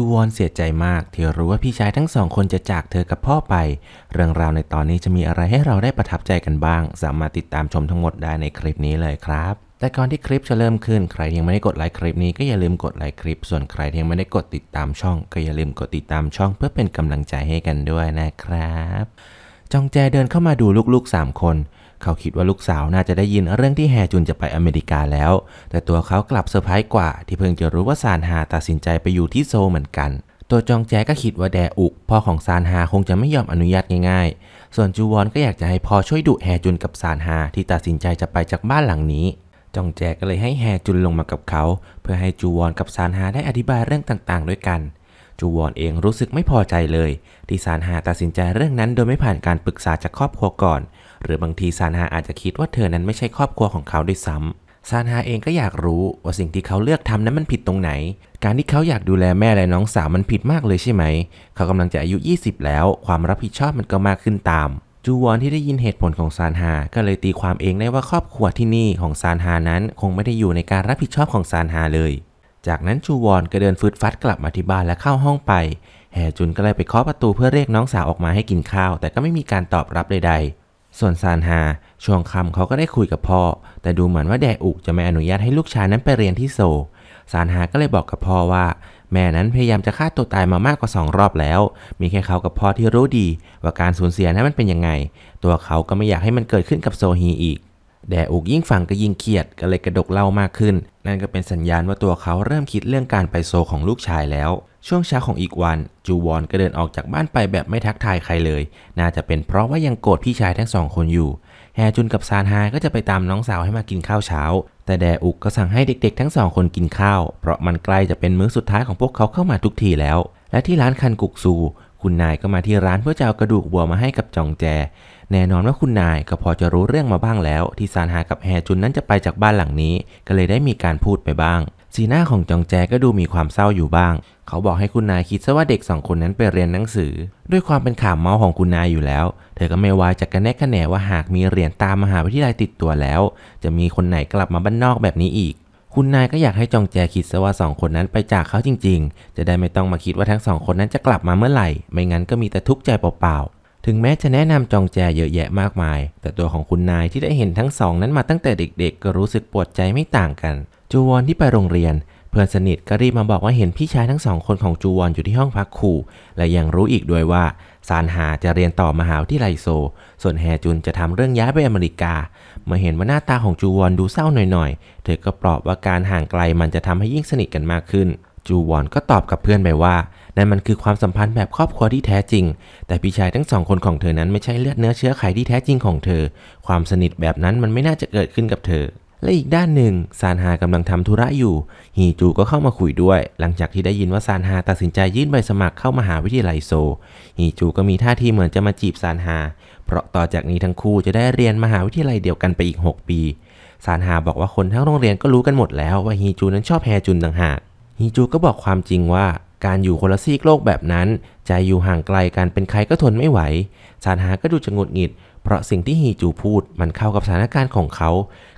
จูวอนเสียใจมากที่รู้ว่าพี่ชายทั้งสองคนจะจากเธอกับพ่อไป เรื่องราวในตอนนี้จะมีอะไรให้เราได้ประทับใจกันบ้าง สามารถติดตามชมทั้งหมดได้ในคลิปนี้เลยครับแต่ก่อนที่คลิปจะเริ่มขึ้นใครยังไม่ได้กดไลค์คลิปนี้ก็อย่าลืมกดไลค์คลิป ส่วนใครที่ยังไม่ได้กดติดตามช่อง ก็อย่าลืมกดติดตามช่องเพื่อเป็นกำลังใจให้กันด้วยนะครับ จองแจเดินเข้ามาดูลูกๆ 3 คน เขาคิดว่าลูกสาวน่าจะได้ยินเรื่องที่แฮจุนจะไปอเมริกาแล้ว แต่ตัวเขากลับเซอร์ไพรส์กว่าที่เพิ่งจะรู้ว่าซานฮาตัดสินใจไปอยู่ที่โซเหมือนกัน ตัวจองแจก็คิดว่าแดอุกพ่อของซานฮาคงจะไม่ยอมอนุญาตง่ายๆ ส่วนจูวอนก็อยากจะให้พ่อช่วยดุแฮจุนกับซานฮาที่ตัดสินใจจะไปจากบ้านหลังนี้จองแจก็เลยให้แฮจุนลงมากับเขา เพื่อให้จูวอนกับซานฮาได้อธิบายเรื่องต่างๆ ด้วยกันจูวอนเองรู้สึกไม่พอใจเลย ที่ซานฮาตัดสินใจเรื่องนั้นโดยไม่ผ่านการปรึกษาจากครอบครัวก่อน หรือบางทีซานฮาอาจจะคิดว่าเธอนั้นไม่ใช่ครอบครัวของเขาด้วยซ้ำซานฮาเองก็อยากรู้ว่าสิ่งที่เขาเลือกทำนั้นมันผิดตรงไหน การที่เขาอยากดูแลแม่และน้องสาวมันผิดมากเลยใช่ไหม เขากำลังจะอายุ 20 แล้ว ความรับผิดชอบมันก็มากขึ้นตาม จูวอนที่ได้ยินเหตุผลของซานฮาก็เลยตีความเองได้ว่าครอบครัวที่นี่ของซานฮานั้นคงไม่ได้อยู่ในการรับผิดชอบของซานฮาเลย จากนั้นจูวอนก็เดินฟืดฟัดกลับมาที่บ้านและเข้าห้องไป แฮจุนก็เลยไปเคาะประตูเพื่อเรียกน้องสาวออกมาให้กินข้าว แต่ก็ไม่มีการตอบรับใดๆ ส่วนซานฮาช่วงค่ำเขาก็ได้คุยกับพ่อ แต่ดูเหมือนว่าแดอุจะไม่อนุญาตให้ลูกชายนั้นไปเรียนที่โซซานฮาก็เลยบอกกับพ่อว่า แม่นั้นพยายามจะฆ่าตัวตายมามากกว่าสองรอบแล้ว มีแค่เขากับพ่อที่รู้ดี ว่าการสูญเสียนั้นมันเป็นยังไง ตัวเขาก็ไม่อยากให้มันเกิดขึ้นกับโซฮีอีก แดอุกยิ่งฟังก็ยิ่งเครียดก็เลยกระดกเหล่ามากขึ้น นั่นก็เป็นสัญญาณว่าตัวเขาเริ่มคิดเรื่องการไปโซของลูกชายแล้ว ช่วงเช้าของอีกวัน จูวอนก็เดินออกจากบ้านไปแบบไม่ทักทายใครเลย น่าจะเป็นเพราะว่ายังโกรธพี่ชายทั้งสองคนอยู่แฮจุนกับซานฮาก็จะไปตามน้องสาวให้มากินข้าวเช้า แต่แดอุกก็สั่งให้เด็กๆ ทั้งสองคนกินข้าว เพราะมันใกล้จะเป็นมื้อสุดท้ายของพวกเขาเข้ามาทุกทีแล้ว และที่ร้านคันกุกซู คุณนายก็มาที่ร้านเพื่อจะเอากระดูกวัวมาให้กับจองแจ แน่นอนว่าคุณนายก็พอจะรู้เรื่องมาบ้างแล้ว ที่ซานฮากับแฮจุนนั้นจะไปจากบ้านหลังนี้ ก็เลยได้มีการพูดไปบ้าง สีหน้าของจองแจก็ดูมีความเศร้าอยู่บ้าง เขาบอกให้คุณนายคิดซะว่าเด็กสองคนนั้นไปเรียนหนังสือ ด้วยความเป็นข่าวเมาของคุณนายอยู่แล้ว เธอก็ไม่วายจะกระแนกกระแหนว่าหากมีเหรียญตามมหาวิทยาลัยติดตัวแล้ว จะมีคนไหนกลับมาบ้านนอกแบบนี้อีกคุณนายก็อยากให้จองแจคิดซะว่าสองคนนั้นไปจากเขาจริง ๆ จะได้ไม่ต้องมาคิดว่าทั้งสองคนนั้นจะกลับมาเมื่อไหร่ ไม่งั้นก็มีแต่ทุกข์ใจเปล่าๆ ถึงแม้จะแนะนำจองแจเยอะแยะมากมาย แต่ตัวของคุณนายที่ได้เห็นทั้งสองนั้นมาตั้งแต่เด็กๆ ก็รู้สึกปวดใจไม่ต่างกัน จูวอนที่ไปโรงเรียน เพื่อนสนิทก็รีบมาบอกว่าเห็นพี่ชายทั้งสองคนของจูวอนอยู่ที่ห้องพักครู และยังรู้อีกด้วยว่าซานฮาจะเรียนต่อมหาวิทยาลัยโซ ส่วนแฮจุนจะทำเรื่องย้ายไปอเมริกา เมื่อเห็นว่าหน้าตาของจูวอนดูเศร้าหน่อยๆ เธอก็ปลอบว่าการห่างไกลมันจะทำให้ยิ่งสนิทกันมากขึ้น จูวอนก็ตอบกับเพื่อนไปว่า นั่นมันคือความสัมพันธ์แบบครอบครัวที่แท้จริง แต่พี่ชายทั้งสองคนของเธอนั้นไม่ใช่เลือดเนื้อเชื้อไขที่แท้จริงของเธอ ความสนิทแบบนั้นมันไม่น่าจะเกิดขึ้นกับเธอ และอีกด้านหนึ่งซานฮากำลังทำธุระอยู่ ฮีจูก็เข้ามาคุยด้วย หลังจากที่ได้ยินว่าซานฮาตัดสินใจยื่นใบสมัครเข้ามหาวิทยาลัยโซ ฮีจูก็มีท่าทีเหมือนจะมาจีบซานฮา เพราะต่อจากนี้ทั้งคู่จะได้เรียนมหาวิทยาลัยเดียวกันไปอีก 6 ปีซานฮาบอกว่าคนทั้งโรงเรียนก็รู้กันหมดแล้วว่าฮีจูนั้นชอบแฮจุนต่างหากฮีจูก็บอกความจริงว่า การอยู่คนละซีกโลกแบบนั้น ใจอยู่ห่างไกลกันเป็นใครก็ทนไม่ไหวซานฮาก็ดูจะงดหงิด เพราะสิ่งที่ฮีจูพูดมันเข้ากับสถานการณ์ของเขา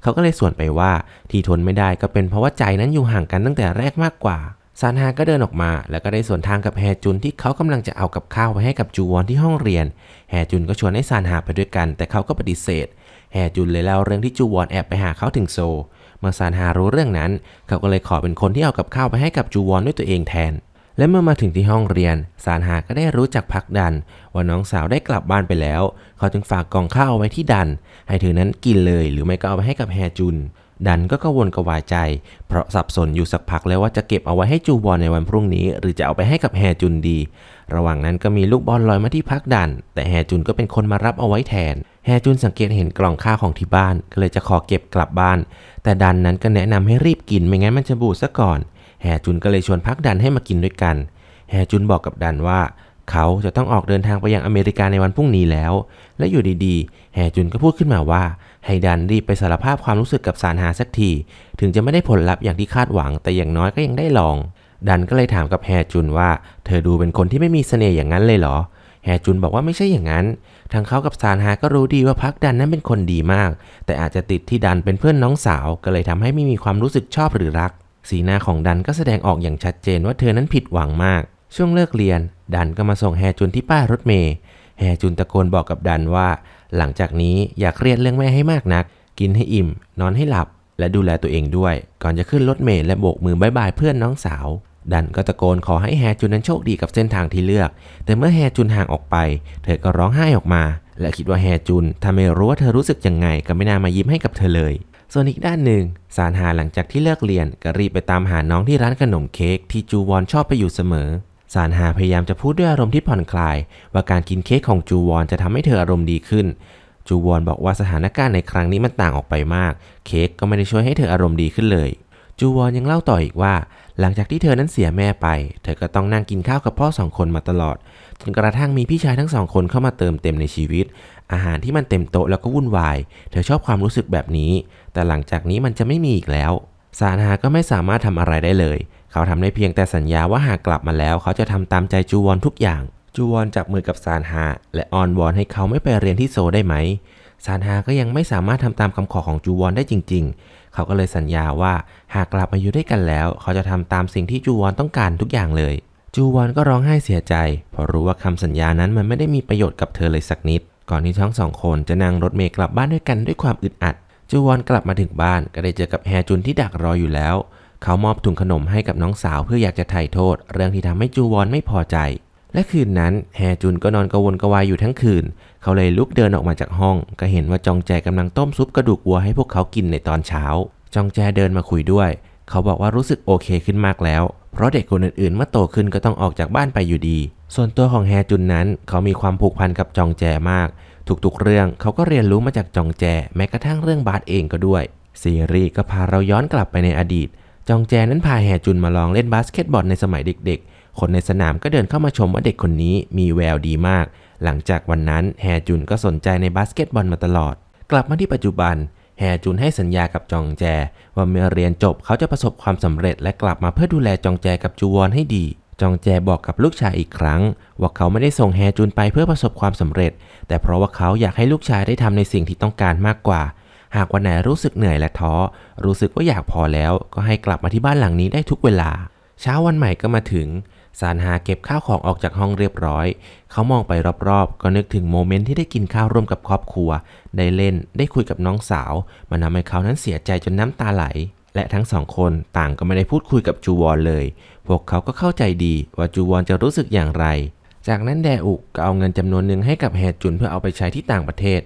เขาก็เลยส่วนไปว่าที่ทนไม่ได้ก็เป็นเพราะว่าใจนั้นอยู่ห่างกันตั้งแต่แรกมากกว่าซานฮาก็เดินออกมา แล้วก็ได้สวนทางกับแฮจุนที่เขากำลังจะเอากับข้าวไปให้กับจูวอนที่ห้องเรียน แฮจุนก็ชวนให้ซานฮาไปด้วยกัน แต่เขาก็ปฏิเสธ แฮจุนเลยเล่าเรื่องที่จูวอนแอบไปหาเขาถึงโซ เมื่อซานฮารู้เรื่องนั้น เขาก็เลยขอเป็นคนที่เอากับข้าวไปให้กับจูวอนด้วยตัวเองแทน และเมื่อมาถึงที่ห้องเรียนซานฮาก็ได้รู้จักพักดัน ว่าน้องสาวได้กลับบ้านไปแล้ว เขาจึงฝากกล่องข้าวเอาไว้ที่ดัน ให้เธอนั้นกินเลยหรือไม่ก็เอาไปให้กับแฮจุน ดันก็กังวลกวายใจ เพราะสับสนอยู่สักพักแล้วว่าจะเก็บเอาไว้ให้จูวอนในวันพรุ่งนี้ หรือจะเอาไปให้กับแฮจุนดี ระหว่างนั้นก็มีลูกบอลลอยมาที่พักดัน แต่แฮจุนก็เป็นคนมารับเอาไว้แทน แฮจุนสังเกตเห็นกล่องข้าวของที่บ้าน ก็เลยจะขอเก็บกลับบ้าน แต่ดันนั้นก็แนะนำให้รีบกินไม่งั้นมันจะบูดซะก่อน แฮจุนก็เลยชวนพักดันให้มากินด้วยกัน แฮจุนบอกกับดันว่าเขาจะต้องออกเดินทางไปยังอเมริกาในวันพรุ่งนี้แล้ว และอยู่ดีๆ แฮจุนก็พูดขึ้นมาว่า ให้ดันรีบไปสารภาพความรู้สึกกับซานฮาสักที ถึงจะไม่ได้ผลลัพธ์อย่างที่คาดหวัง แต่อย่างน้อยก็ยังได้ลอง ดันก็เลยถามกับแฮจุนว่า เธอดูเป็นคนที่ไม่มีเสน่ห์อย่างนั้นเลยเหรอ แฮจุนบอกว่าไม่ใช่อย่างนั้น ทางเขากับซานฮาก็รู้ดีว่าพักดันนั้นเป็นคนดีมาก แต่อาจจะติดที่ดันเป็นเพื่อนน้องสาว ก็เลยทำให้ไม่มีความรู้สึกชอบหรือรัก สีหน้าของดันก็แสดงออกอย่างชัดเจนว่าเธอนั้นผิดหวังมาก ช่วงเลิกเรียน ดันก็มาส่งแฮจุนที่ป้ายรถเมย์แฮจุนตะโกนบอกกับดันว่า หลังจากนี้อย่าเครียดเรื่องแม่ให้มากนัก กินให้อิ่ม นอนให้หลับ และดูแลตัวเองด้วย ก่อนจะขึ้นรถเมล์และโบกมือบายบายเพื่อนน้องสาว ดันก็ตะโกนขอให้แฮจุนนั้นโชคดีกับเส้นทางที่เลือก แต่เมื่อแฮจุนห่างออกไป เธอก็ร้องไห้ออกมา และคิดว่าแฮจุนถ้าไม่รู้ว่าเธอรู้สึกยังไงก็ไม่น่ามายิ้มให้กับเธอเลย ส่วนอีกด้านหนึ่งซานหาหลังจากที่เลิกเรียนก็รีบไปตามหาน้องที่ร้านขนมเค้กที่จูวอนชอบไปอยู่เสมอซานหาพยายามจะพูดด้วยอารมณ์ที่ผ่อนคลาย ว่าการกินเค้กของจูวอนจะทำให้เธออารมณ์ดีขึ้น จูวอนบอกว่าสถานการณ์ในครั้งนี้มันต่างออกไปมาก เค้กก็ไม่ได้ช่วยให้เธออารมณ์ดีขึ้นเลย จูวอนยังเล่าต่ออีกว่า หลังจากที่เธอนั้นเสียแม่ไป เธอก็ต้องนั่งกินข้าวกับพ่อสองคนมาตลอด จนกระทั่งมีพี่ชายทั้งสองคนเข้ามาเติมเต็มในชีวิต อาหารที่มันเต็มโต๊ะแล้วก็วุ่นวาย เธอชอบความรู้สึกแบบนี้ แต่หลังจากนี้มันจะไม่มีอีกแล้วซานฮาก็ไม่สามารถทำอะไรได้เลย เขาทำได้เพียงแต่สัญญาว่าหากกลับมาแล้ว เขาจะทำตามใจจูวอนทุกอย่าง จูวอนจับมือกับซานฮาและออนวอนให้เขาไม่ไปเรียนที่โซได้ไหมซานฮาก็ยังไม่สามารถทำตามคำขอของจูวอนได้จริง เขาก็เลยสัญญาว่าหากกลับมาอยู่ด้วยกันแล้ว เขาจะทำตามสิ่งที่จูวอนต้องการทุกอย่างเลย จูวอนก็ร้องไห้เสียใจเพราะรู้ว่าคำสัญญานั้นมันไม่ได้มีประโยชน์กับเธอเลยสักนิด ก่อนที่ทั้งสองคนจะนั่งรถเมล์กลับบ้านด้วยกันด้วยความอึดอัด จูวอนกลับมาถึงบ้านก็ได้เจอกับแฮจุนที่ดักรออยู่แล้ว เขามอบถุงขนมให้กับน้องสาวเพื่ออยากจะไถ่โทษ เรื่องที่ทำให้จูวอนไม่พอใจและคืนนั้นแฮจุนก็นอนกระวนกระวายอยู่ทั้งคืน เขาเลยลุกเดินออกมาจากห้อง ก็เห็นว่าจองแจกำลังต้มซุปกระดูกวัวให้พวกเขากินในตอนเช้า จองแจเดินมาคุยด้วย เขาบอกว่ารู้สึกโอเคขึ้นมากแล้ว เพราะเด็กคนอื่นๆเมื่อโตขึ้นก็ต้องออกจากบ้านไปอยู่ดี ส่วนตัวของแฮจุนนั้น เขามีความผูกพันกับจองแจมาก ทุกๆเรื่องเขาก็เรียนรู้มาจากจองแจ แม้กระทั่งเรื่องบาสเองก็ด้วยซีรีส์ก็พาเราย้อนกลับไปในอดีต จองแจนั้นพาแฮจุนมาลองเล่นบาสเกตบอลในสมัยเด็กๆ คนในสนามก็เดินเข้ามาชมว่าเด็กคนนี้มีแววดีมาก หลังจากวันนั้นแฮจุนก็สนใจในบาสเกตบอลมาตลอด กลับมาที่ปัจจุบันแฮจุนให้สัญญากับจองแจ ว่าเมื่อเรียนจบเขาจะประสบความสำเร็จและกลับมาเพื่อดูแลจองแจกับจูวอนให้ดี จองแจบอกกับลูกชายอีกครั้ง ว่าเขาไม่ได้ส่งแฮจุนไปเพื่อประสบความสำเร็จ แต่เพราะว่าเขาอยากให้ลูกชายได้ทำในสิ่งที่ต้องการมากกว่า หากวันไหนรู้สึกเหนื่อยและท้อ รู้สึกว่าอยากพอแล้ว ก็ให้กลับมาที่บ้านหลังนี้ได้ทุกเวลา เช้าวันใหม่ก็มาถึง ซานฮาเก็บข้าวของออกจากห้องเรียบร้อย เขามองไปรอบๆ ก็นึกถึงโมเมนต์ที่ได้กินข้าวร่วมกับครอบครัว ได้เล่น ได้คุยกับน้องสาว มันทำให้เขานั้นเสียใจจนน้ำตาไหล และทั้งสองคนต่างก็ไม่ได้พูดคุยกับจูวอนเลย พวกเขาก็เข้าใจดีว่าจูวอนจะรู้สึกอย่างไร จากนั้นแดอุกก็เอาเงินจำนวนหนึ่งให้กับแฮจุนเพื่อเอาไปใช้ที่ต่างประเทศ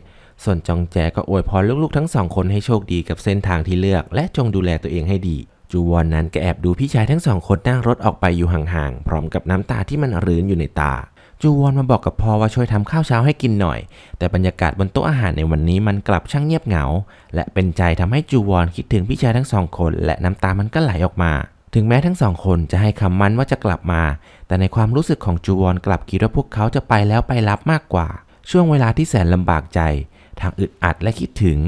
ส่วนจองแจก็อวยพรลูกๆ ทั้งสองคนให้โชคดีกับเส้นทางที่เลือก และจงดูแลตัวเองให้ดี จูวอนนั้นก็แอบดูพี่ชายทั้งสองคนนั่งรถออกไปอยู่ห่างๆ พร้อมกับน้ำตาที่มันรื้นอยู่ในตา จูวอนมาบอกกับพ่อว่าช่วยทำข้าวเช้าให้กินหน่อย แต่บรรยากาศบนโต๊ะอาหารในวันนี้มันกลับช่างเงียบเหงา และเป็นใจทำให้จูวอนคิดถึงพี่ชายทั้งสองคน และน้ำตามันก็ไหลออกมา ถึงแม้ทั้งสองคนจะให้คำมั่นว่าจะกลับมา แต่ในความรู้สึกของจูวอนกลับคิดว่าพวกเขาจะไปแล้วไปรับมากกว่า ช่วงเวลาที่แสนลำบากใจทางอึดอัดและคิดถึง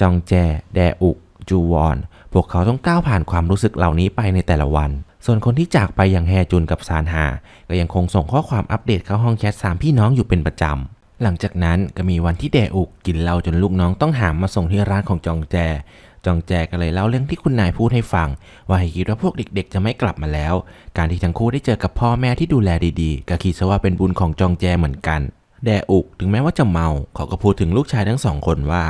จองแจ แดอุก จูวอน พวกเขาต้องก้าวผ่านความรู้สึกเหล่านี้ไปในแต่ละวัน ส่วนคนที่จากไปอย่างแฮจุนกับซานฮา ก็ยังคงส่งข้อความอัปเดตเข้าห้องแชทสามพี่น้องอยู่เป็นประจำ หลังจากนั้นก็มีวันที่แดอุกกินเหล้าจนลูกน้องต้องหามมาส่งที่ร้านของจองแจ จองแจก็เลยเล่าเรื่องที่คุณนายพูดให้ฟัง ว่าให้คิดว่าพวกเด็กๆ จะไม่กลับมาแล้ว การที่ทั้งคู่ได้เจอกับพ่อแม่ที่ดูแลดีๆ ก็คิดซะว่าเป็นบุญของจองแจเหมือนกันแดอุกถึงแม้ว่าจะเมา เขาก็พูดถึงลูกชายทั้งสองคนว่า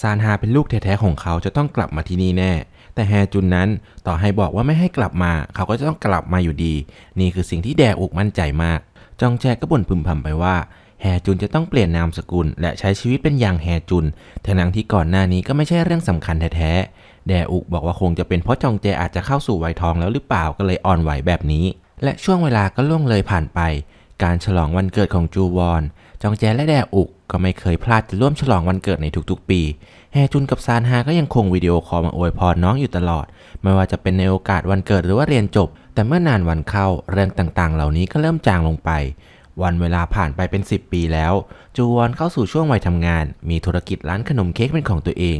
ซานฮาเป็นลูกแท้ๆของเขาจะต้องกลับมาที่นี่แน่ แต่แฮจุนนั้นต่อให้บอกว่าไม่ให้กลับมา เขาก็จะต้องกลับมาอยู่ดี นี่คือสิ่งที่แดอุกมั่นใจมาก จองแจก็บ่นพึมพำไปว่าแฮจุนจะต้องเปลี่ยนนามสกุล และใช้ชีวิตเป็นอย่างแฮจุนทั้งที่ก่อนหน้านี้ก็ไม่ใช่เรื่องสำคัญแท้ๆ แดอุกบอกว่าคงจะเป็นเพราะจองแจอาจจะเข้าสู่วัยทองแล้วหรือเปล่าก็เลยอ่อนไหวแบบนี้ และช่วงเวลาก็ล่วงเลยผ่านไป การฉลองวันเกิดของจูวอน จองแจและแดอุกก็ไม่เคยพลาดจะร่วมฉลองวันเกิดในทุกๆ ปี แฮจุนกับซานฮาก็ยังคงวิดีโอคอลมาอวยพรน้องอยู่ตลอด ไม่ว่าจะเป็นในโอกาสวันเกิดหรือว่าเรียนจบ แต่เมื่อนานวันเข้าเรื่องต่างๆ เหล่านี้ก็เริ่มจางลงไป วันเวลาผ่านไปเป็น 10 ปีแล้ว จูวอนเข้าสู่ช่วงวัยทำงาน มีธุรกิจร้านขนมเค้กเป็นของตัวเอง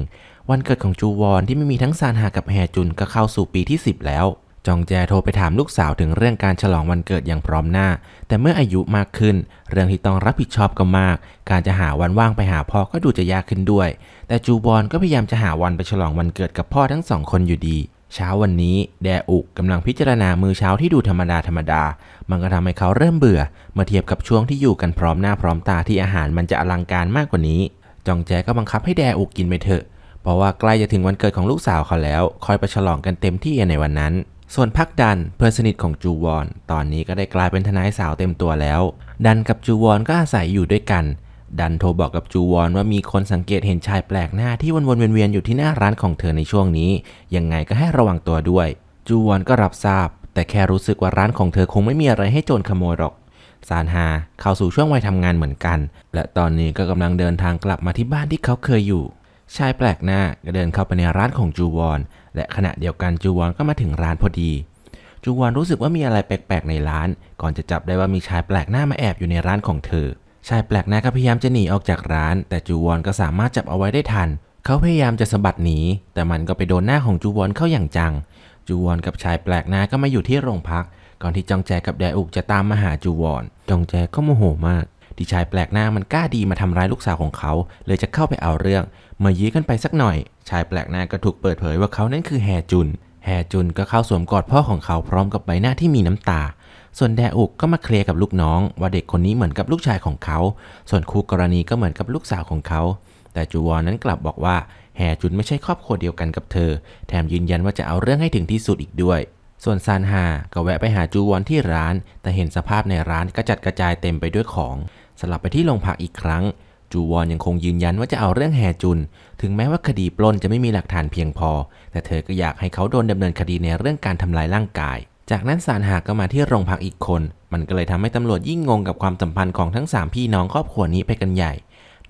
วันเกิดของจูวอนที่ไม่มีทั้งซานฮากับแฮจุนก็เข้าสู่ปีที่ 10 แล้ว จองแจโทรไปถามลูกสาวถึงเรื่องการฉลองวันเกิดอย่างพร้อมหน้า แต่เมื่ออายุมากขึ้น เรื่องที่ต้องรับผิดชอบก็มาก การจะหาวันว่างไปหาพ่อก็ดูจะยากขึ้นด้วย แต่จูบอนก็พยายามจะหาวันไปฉลองวันเกิดกับพ่อทั้งสองคนอยู่ดี เช้าวันนี้ แดอุกกำลังพิจารณามือเช้าที่ดูธรรมดาธรรมดา มันก็ทำให้เขาเริ่มเบื่อ เมื่อเทียบกับช่วงที่อยู่กันพร้อมหน้าพร้อมตาที่อาหารมันจะอลังการมากกว่านี้ จองแจก็บังคับให้แดอุกกินไปเถอะ เพราะว่าใกล้จะถึงวันเกิดของลูกสาวเขาแล้ว คอยไปฉลองกันเต็มที่ในวันนั้น ส่วนพักดันเพื่อนสนิทของจูวอน ตอนนี้ก็ได้กลายเป็นทนายสาวเต็มตัวแล้ว ดันกับจูวอนก็อาศัยอยู่ด้วยกัน ดันโทรบอกกับจูวอนว่ามีคนสังเกตเห็นชายแปลกหน้าที่วนๆเวียนๆอยู่ที่หน้าร้านของเธอในช่วงนี้ ยังไงก็ให้ระวังตัวด้วย จูวอนก็รับทราบ แต่แค่รู้สึกว่าร้านของเธอคงไม่มีอะไรให้โจรขโมยหรอกซานฮาเข้าสู่ช่วงวัยทำงานเหมือนกัน และตอนนี้ก็กำลังเดินทางกลับมาที่บ้านที่เขาเคยอยู่ ชายแปลกหน้าก็เดินเข้าไปในร้านของจูวอน และขณะเดียวกันจูวอนก็มาถึงร้านพอดี จูวอนรู้สึกว่ามีอะไรแปลกๆในร้าน ก่อนจะจับได้ว่ามีชายแปลกหน้ามาแอบอยู่ในร้านของเธอ ชายแปลกหน้าก็พยายามจะหนีออกจากร้าน แต่จูวอนก็สามารถจับเอาไว้ได้ทัน เขาพยายามจะสะบัดหนี แต่มันก็ไปโดนหน้าของจูวอนเข้าอย่างจัง จูวอนกับชายแปลกหน้าก็มาอยู่ที่โรงพัก ก่อนที่จองแจกับแดอุกจะตามมาหาจูวอน จองแจก็โมโหมากที่ชายแปลกหน้ามันกล้าดีมาทำร้ายลูกสาวของเขา เลยจะเข้าไปเอาเรื่อง เมื่อยื้กันไปสักหน่อย ชายแปลกหน้าก็ถูกเปิดเผยว่าเขานั้นคือแฮจุน แฮจุนก็เข้าสวมกอดพ่อของเขาพร้อมกับใบหน้าที่มีน้ำตา ส่วนแดอุกก็มาเคลียร์กับลูกน้อง ว่าเด็กคนนี้เหมือนกับลูกชายของเขา ส่วนคู่กรณีก็เหมือนกับลูกสาวของเขา แต่จูวอนนั้นกลับบอกว่าแฮจุนไม่ใช่ครอบครัวเดียวกันกับเธอ แถมยืนยันว่าจะเอาเรื่องให้ถึงที่สุดอีกด้วย ส่วนซานฮาก็แวะไปหาจูวอนที่ร้าน แต่เห็นสภาพในร้านกระจัดกระจายเต็มไปด้วยของ สลับไปที่โรงพักอีกครั้ง จูวอนยังคงยืนยันว่าจะเอาเรื่องแฮจุน ถึงแม้ว่าคดีปล้นจะไม่มีหลักฐานเพียงพอ แต่เธอก็อยากให้เขาโดนดำเนินคดีในเรื่องการทำลายร่างกาย จากนั้นซานฮาก็มาที่โรงพักอีกคน มันก็เลยทำให้ตำรวจยิ่งงงกับความสัมพันธ์ของทั้งสามพี่น้องครอบครัวนี้ไปกันใหญ่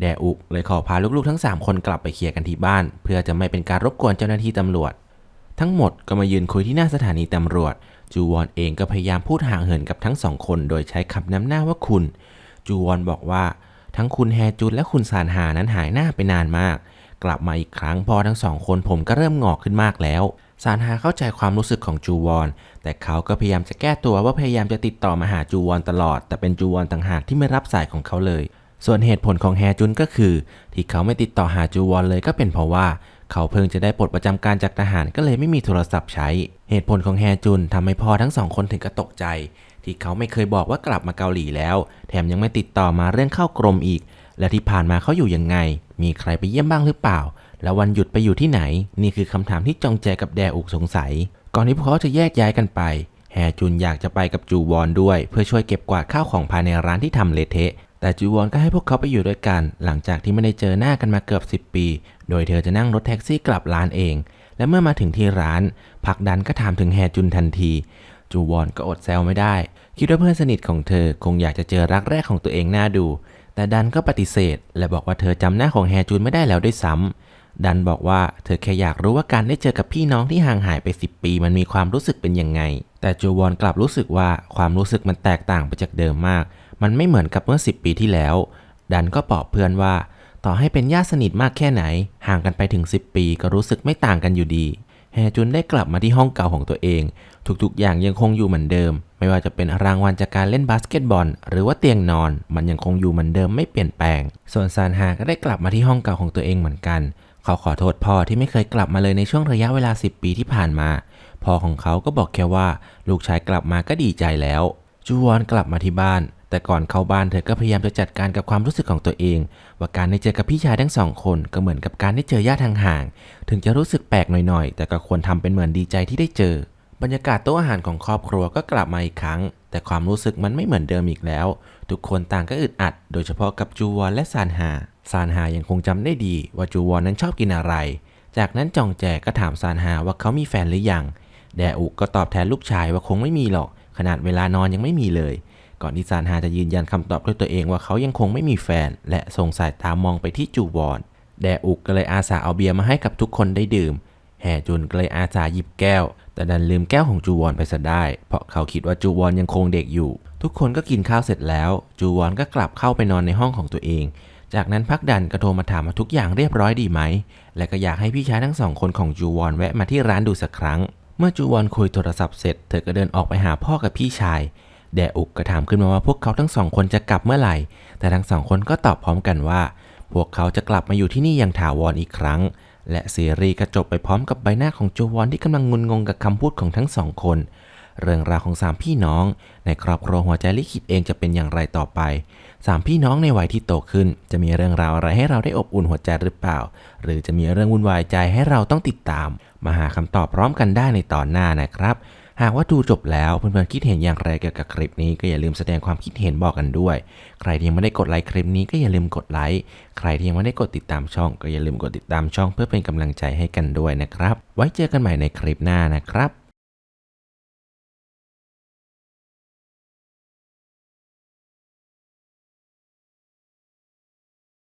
แดอุกเลยขอพาลูกๆทั้ง 3 คนกลับไปเคลียร์กันที่บ้าน เพื่อจะไม่เป็นการรบกวนเจ้าหน้าที่ตำรวจ ทั้งหมดก็มายืนคุยที่หน้าสถานีตำรวจ จูวอนเองก็พยายามพูดห่างเหินกับทั้งสองคน โดยใช้คำน้ำหน้าว่าคุณ จูวอนบอกว่า ทั้งคุณแฮจุนและคุณซานฮานั้นหายหน้าไปนานมาก กลับมาอีกครั้งพอทั้งสองคนผมก็เริ่มงอกขึ้นมากแล้วซานฮาเข้าใจความรู้สึกของจูวอน แต่เขาก็พยายามจะแก้ตัวว่าพยายามจะติดต่อมาหาจูวอนตลอด แต่เป็นจูวอนต่างหากที่ไม่รับสายของเขาเลย ส่วนเหตุผลของแฮจุนก็คือ ที่เขาไม่ติดต่อหาจูวอนเลยก็เป็นเพราะว่า เขาเพิ่งจะได้ปลดประจำการจากทหารก็เลยไม่มีโทรศัพท์ใช้ เหตุผลของแฮจุนทำให้พ่อทั้งสองคนถึงกับตกใจ ที่เขาไม่เคยบอกว่ากลับมาเกาหลีแล้ว แถมยังไม่ติดต่อมาเรื่องเข้ากรมอีก และที่ผ่านมาเขาอยู่ยังไง มีใครไปเยี่ยมบ้างหรือเปล่า แล้ววันหยุดไปอยู่ที่ไหน นี่คือคำถามที่จองแจกับแดอุกสงสัย ก่อนที่พวกเขาจะแยกย้ายกันไป แฮจุนอยากจะไปกับจูวอนด้วย เพื่อช่วยเก็บกวาดข้าวของภายในร้านที่ทำเละเทะแต่จูวอนก็ให้พวกเขาไปอยู่ด้วยกัน หลังจากที่ไม่ได้เจอหน้ากันมาเกือบ 10 ปี โดยเธอจะนั่งรถแท็กซี่กลับร้านเอง และเมื่อมาถึงที่ร้าน พักดันก็ถามถึงแฮจุนทันที จูวอนก็อดแซวไม่ได้ คิดว่าเพื่อนสนิทของเธอคงอยากจะเจอรักแรกของตัวเองหน้าดู แต่ดันก็ปฏิเสธ และบอกว่าเธอจำหน้าของแฮจุนไม่ได้แล้วด้วยซ้ำดันบอกว่าเธอแค่อยากรู้ว่าการได้เจอกับพี่น้องที่ห่างหายไป 10 ปี มันมีความรู้สึกเป็นยังไง แต่จูวอนกลับรู้สึกว่าความรู้สึกมันแตกต่างไปจากเดิมมาก มันไม่เหมือนกับเมื่อ 10 ปีที่แล้ว ดันก็บอกเพื่อนว่า ต่อให้เป็นญาติสนิทมากแค่ไหน ห่างกันไปถึง 10 ปีก็รู้สึกไม่ต่างกันอยู่ดี แฮจุนได้กลับมาที่ห้องเก่าของตัวเอง ทุกๆ อย่างยังคงอยู่เหมือนเดิม ไม่ว่าจะเป็นรางวัลจากการเล่นบาสเกตบอล หรือว่าเตียงนอน มันยังคงอยู่เหมือนเดิมไม่เปลี่ยนแปลง ส่วนซานฮาก็ได้กลับมาที่ห้องเก่าของตัวเองเหมือนกัน เขาขอโทษพ่อที่ไม่เคยกลับมาเลยในช่วงระยะเวลา 10 ปีที่ผ่านมา พ่อของเขาก็บอกแค่ว่า ลูกชายกลับมาก็ดีใจแล้วจูวอนกลับมาที่บ้านแต่ก่อนเข้าบ้านเธอก็พยายามจะจัดการกับความรู้สึกของตัวเอง ว่าการได้เจอกับพี่ชายทั้งสองคนก็เหมือนกับการได้เจอญาติห่างๆถึงจะรู้สึกแปลกหน่อยๆ แต่ก็ควรทำเป็นเหมือนดีใจที่ได้เจอ บรรยากาศโต๊ะอาหารของครอบครัวก็กลับมาอีกครั้ง แต่ความรู้สึกมันไม่เหมือนเดิมอีกแล้ว ทุกคนต่างก็อึดอัด โดยเฉพาะกับจูวอนและซานฮาซานฮายังคงจำได้ดีว่าจูวอนนั้นชอบกินอะไร จากนั้นจองแจก็ถามซานฮาว่าเขามีแฟนหรือยังแดอุก็ตอบแทนลูกชายว่าคงไม่มีหรอก ขนาดเวลานอนยังไม่มีเลย ก่อนที่ซานฮาจะยืนยันคำตอบด้วยตัวเองว่าเขายังคงไม่มีแฟน และส่งสายตามองไปที่จูวอนแดอุกก็เลยอาสาเอาเบียร์มาให้กับทุกคนได้ดื่มแห่จุนก็เลยอาสาหยิบแก้ว แต่ดันลืมแก้วของจูวอนไปซะได้ เพราะเขาคิดว่าจูวอนยังคงเด็กอยู่ ทุกคนก็กินข้าวเสร็จแล้ว จูวอนก็กลับเข้าไปนอนในห้องของตัวเอง จากนั้นพักดันก็โทรมาถามว่าทุกอย่างเรียบร้อยดีไหม และก็อยากให้พี่ชายทั้งสองคนของจูวอนแวะมาที่ร้านดูสักครั้ง เมื่อจูวอนคุยโทรศัพท์เสร็จ เธอก็เดินออกไปหาพ่อกับพี่ชาย แดอุกก็ถามขึ้นมาว่าพวกเขาทั้งสองคนจะกลับเมื่อไหร่ แต่ทั้งสองคนก็ตอบพร้อมกันว่า พวกเขาจะกลับมาอยู่ที่นี่อย่างถาวรอีกครั้ง และซีรีส์ก็จบไปพร้อมกับใบหน้าของโจวอนที่กำลังงุนงงกับคำพูดของทั้งสองคน เรื่องราวของสามพี่น้อง ในครอบครัวหัวใจลิขิตเองจะเป็นอย่างไรต่อไปสามพี่น้องในวัยที่โตขึ้น จะมีเรื่องราวอะไรให้เราได้อบอุ่นหัวใจหรือเปล่า หรือจะมีเรื่องวุ่นวายใจให้เราต้องติดตาม มาหาคำตอบพร้อมกันได้ในตอนหน้านะครับ หากว่าดูจบแล้วเพื่อนๆคิดเห็นอย่างไรเกี่ยวกับคลิปนี้ก็อย่าลืมแสดงความคิดเห็นบอกกันด้วย ใครที่ยังไม่ได้กดไลค์คลิปนี้ก็อย่าลืมกดไลค์ ใครที่ยังไม่ได้กดติดตามช่อง ก็อย่าลืมกดติดตามช่อง เพื่อเป็นกำลังใจให้กันด้วยนะครับ ไว้เจอกันใหม่ในคลิปหน้านะครับ